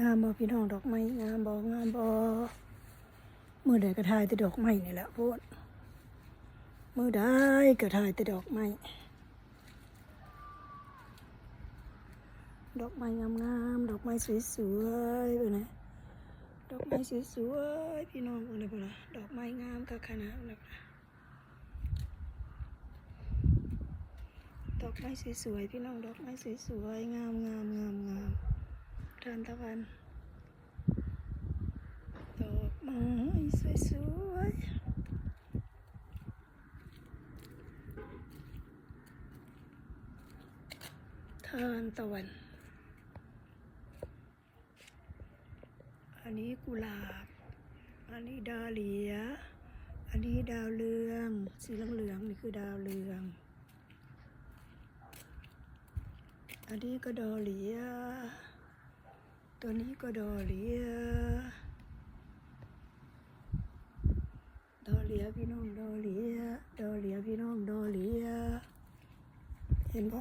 งามบ่พี่น้องดอกไม้งามบ่งามบ่มือใดก็ถ่ายแต่ดอกไม้นี่แหละพูดมือใดก็ถ่ายแต่ดอกไม้ดอกไม้งามๆดอกไม้สวยๆไปนะดอกไม้สวยๆพี่น้องคนนี้พุ่ะดอกไม้งามกับขนาดนั้นนะดอกไม้สวยๆพี่น้องดอกไม้สวยๆงามงามงามงาม ทานตะวันดอกไม้สวยๆทานตะวัน อันนี้กุหลาบ อันนี้ดาเหลีย อันนี้ดาวเรือง สีเหลืองๆนี่คือดาวเรือง อันนี้ก็ดอเหลีย ตัวนี้ก็ดอเลียดอเลียพี่น้องดอเลียดอเลียพี่น้องดอเลียเห็นปะ